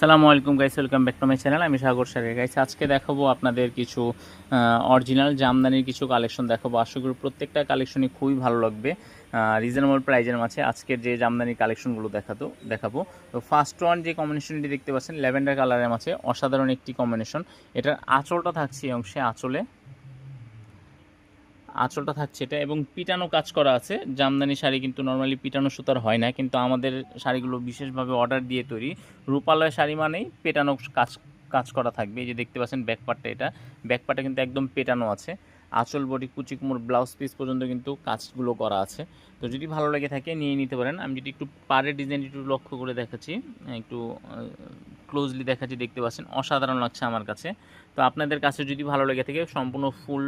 সালামু আলাইকুম guys welcome back to my channel আমি সাগর সাগর। গাইস আজকে দেখাবো আপনাদের কিছু অরিজিনাল জামদানির কিছু কালেকশন দেখাবো। আশা করি প্রত্যেকটা কালেকশনই খুবই ভালো লাগবে। রিজনেবল প্রাইজের মাঝে আজকের যে জামদানি কালেকশনগুলো দেখাতো, দেখাবো। তো ফার্স্ট ওয়ান যে কম্বিনেশনটি দেখতে পাচ্ছেন ল্যাভেন্ডার কালারের মাঝে অসাধারণ একটি কম্বিনেশন এটার আঁচলটা থাকছে এই অংশে আঁচলে। আঁচলটা থাকছে এটা এবং পিটানো কাজ করা আছে। জামদানি শাড়ি কিন্তু নর্মালি পিটানো সুতার হয় না, কিন্তু আমাদের শাড়িগুলো বিশেষভাবে অর্ডার দিয়ে তৈরি। রূপালয় শাড়ি মানেই পেটানো কাজ কাজ করা থাকবে। এই যে দেখতে পাচ্ছেন ব্যাকপার্টটা এটা। ব্যাকপার্টটা কিন্তু একদম পেটানো আছে। আঁচল, বডি কুচি কুমোর ব্লাউজ পিস পর্যন্ত কিন্তু কাজগুলো করা আছে। তো যদি ভালো লেগে থাকে, নিয়ে নিতে পারেন। আমি যদি একটু পাড়ের ডিজাইন একটু লক্ষ্য করে দেখাচ্ছি, একটু ক্লোজলি দেখাচ্ছি, দেখতে পাচ্ছেন। অসাধারণ লাগছে আমার কাছে। তো আপনাদের কাছে যদি ভালো লেগে থাকে, সম্পূর্ণ ফুল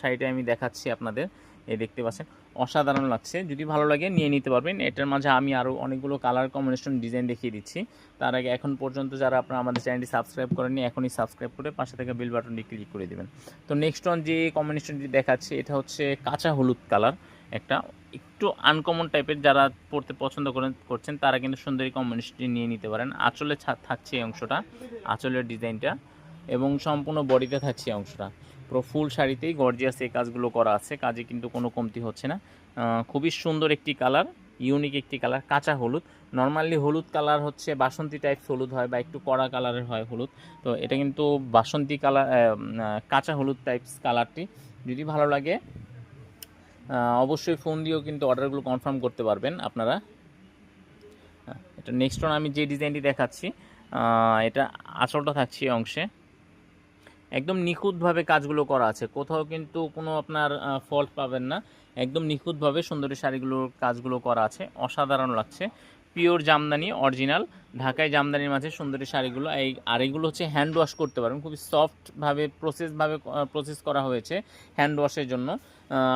শাড়িটা আমি দেখাচ্ছি আপনাদের। এই দেখতে পাচ্ছেন, অসাধারণ লাগছে। যদি ভালো লাগে, নিয়ে নিতে পারবেন। এটার মাঝে আমি আরও অনেকগুলো কালার কম্বিনেশন ডিজাইন দেখিয়ে দিচ্ছি। তার আগে এখন পর্যন্ত যারা আপনারা আমাদের চ্যানেলটি সাবস্ক্রাইব করেননি, এখনই সাবস্ক্রাইব করে পাশে থেকে বেল বাটনটি ক্লিক করে দেবেন। তো নেক্সট অন যে কম্বিনেশনটি দেখাচ্ছে, এটা হচ্ছে কাঁচা হলুদ কালার একটা একটু আনকমন টাইপের যারা পড়তে পছন্দ করেন করছেন, তারা কিন্তু সুন্দরী কম্বিনেশনটি নিয়ে নিতে পারেন। আঁচলে থাকছে এই অংশটা, আঁচলের ডিজাইনটা এবং সম্পূর্ণ বডিতে থাকছে এই অংশটা। পুরো ফুল শাড়িতেই গর্জিয়াস এই কাজগুলো করা আছে, কাজে কিন্তু কোনো কমতি হচ্ছে না। খুবই সুন্দর একটি কালার ইউনিক একটি কালার কাঁচা হলুদ। নর্মালি হলুদ কালার হচ্ছে বাসন্তী টাইপস হলুদ হয় বা একটু কড়া কালারের হয় হলুদ। তো এটা কিন্তু বাসন্তী কালার কাঁচা হলুদ টাইপস কালারটি যদি ভালো লাগে অবশ্যই ফোন দিয়েও কিন্তু অর্ডারগুলো কনফার্ম করতে পারবেন আপনারা। হ্যাঁ, এটা নেক্সট আমি যে ডিজাইনটি দেখাচ্ছি এটা আঁচলটা থাকছে অংশে। একদম নিখুঁতভাবে কাজগুলো করা আছে। কোথাও কিন্তু কোনো আপনার ফল্ট পাবেন না। একদম নিখুঁতভাবে সুন্দরী শাড়িগুলোর কাজগুলো করা আছে। অসাধারণ লাগছে। পিওর জামদানি অরিজিনাল ঢাকায় জামদানির মাঝে সুন্দরী শাড়িগুলো। এই আর এগুলো হচ্ছে হ্যান্ড ওয়াশ করতে পারবেন খুবই সফটভাবে প্রসেসভাবে প্রসেস করা হয়েছে হ্যান্ড ওয়াশের জন্য।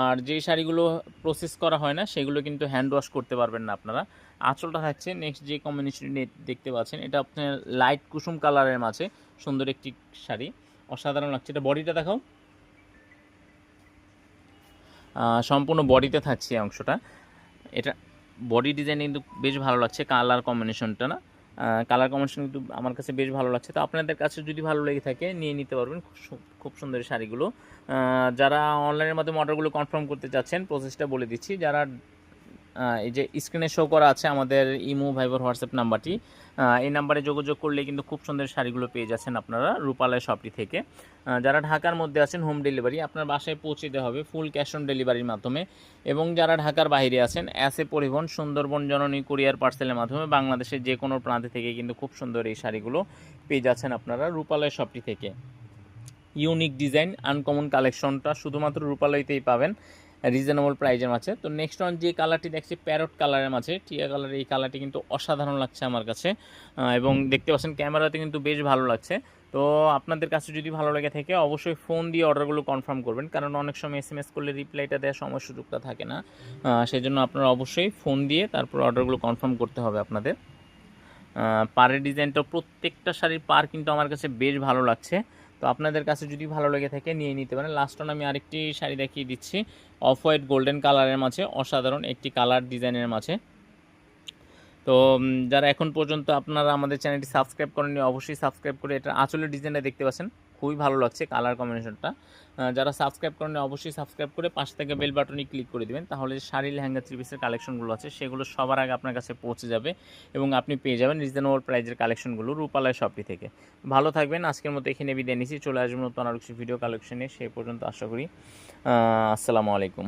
আর যেই শাড়িগুলো প্রসেস করা হয় না, সেগুলো কিন্তু হ্যান্ড ওয়াশ করতে পারবেন না আপনারা। আঁচলটা থাকছে নেক্সট যে কম্বিনেশন দেখতে পাচ্ছেন, এটা আপনার লাইট কুসুম কালারের মাঝে সুন্দর একটি শাড়ি। অসাধারণ লাগছে। এটা বডিটা দেখাও। সম্পূর্ণ বডিতে থাকছে অংশটা। এটা বডি ডিজাইন কিন্তু বেশ ভালো লাগছে কালার কম্বিনেশনটা না? কালার কম্বিনেশন কিন্তু আমার কাছে বেশ ভালো লাগছে। তো আপনাদের কাছে যদি ভালো লেগে থাকে, নিয়ে নিতে পারবেন খুব সুন্দর শাড়িগুলো। যারা অনলাইনের মাধ্যমে অর্ডারগুলো কনফার্ম করতে চাচ্ছেন প্রসেসটা বলে দিচ্ছি। যারা এই যে স্ক্রিনে শো করা আছে আমাদের ইমো ভাইবার হোয়াটসঅ্যাপ নাম্বারটি। এই নাম্বারে যোগাযোগ করলে কিন্তু খুব সুন্দর শাড়িগুলো পেয়ে যাচ্ছেন আপনারা রূপালয় শপটি থেকে। যারা ঢাকার মধ্যে আছেন হোম ডেলিভারি আপনার বাসায় পৌঁছে দেওয়া হবে ফুল ক্যাশ অন ডেলিভারির মাধ্যমে। এবং যারা ঢাকার বাইরে আছেন অ্যাসে পরিবহন, সুন্দরবন জননী কুরিয়ার পার্সেলের মাধ্যমে বাংলাদেশের যে কোনো প্রান্তে থেকে কিন্তু খুব সুন্দর এই শাড়িগুলো পেয়ে যাচ্ছেন আপনারা রূপালয় শপটি থেকে। ইউনিক ডিজাইন আনকমন কালেকশনটা শুধুমাত্র রূপালয়তেই পাবেন। রিজনেবল প্রাইজের মাঝে। তো নেক্সট অন যে কালারটি দেখছি প্যারট কালারের মাঝে টিয়া কালারের এই কালারটি কিন্তু অসাধারণ লাগছে আমার কাছে। এবং দেখতে পাচ্ছেন ক্যামেরাতে কিন্তু বেশ ভালো লাগছে। তো আপনাদের কাছে যদি ভালো লাগে থাকে অবশ্যই ফোন দিয়ে অর্ডারগুলো কনফার্ম করবেন। কারণ অনেক সময় এস এম এস করলে রিপ্লাইটা দেওয়ার সময় সুযোগটা থাকে না। সেই জন্য আপনারা অবশ্যই ফোন দিয়ে তারপর অর্ডারগুলো কনফার্ম করতে হবে আপনাদের। পাড়ের ডিজাইনটা প্রত্যেকটা শাড়ির পার কিন্তু আমার কাছে বেশ ভালো লাগছে। তো আপনাদের কাছে যদি ভালো লেগে থাকে, নিয়ে নিতে পারেন। লাস্ট অন আমি আরেকটি শাড়ি দেখিয়ে দিচ্ছি। অফ হোয়াইট গোল্ডেন কালারের মাঝে, অসাধারণ একটি কালার ডিজাইনের মাঝে। তো যারা এখন পর্যন্ত আপনারা আমাদের চ্যানেলটি সাবস্ক্রাইব করেননি, অবশ্যই সাবস্ক্রাইব করে এটা আঁচলের ডিজাইনটা দেখতে পাচ্ছেন। খুবই ভালো লাগছে কালার কম্বিনেশনটা। যারা সাবস্ক্রাইব করেননি, অবশ্যই সাবস্ক্রাইব করে পাশ থেকে বেল বাটনে ক্লিক করে দিবেন। তাহলে শাড়ি লেহেঙ্গা থ্রি পিসের কালেকশনগুলো আছে, সেগুলো সবার আগে আপনার কাছে পৌঁছে যাবে এবং আপনি পেয়ে যাবেন রিজনেবল প্রাইজের কালেকশনগুলো রূপালয় শপটি থেকে। ভালো থাকবেন, আজকের মতো এখানে বিদায় নিচ্ছি। চলে আসবেন নতুন আরও কিছু ভিডিও কালেকশনে সেই পর্যন্ত আশা করি। আসসালামু আলাইকুম।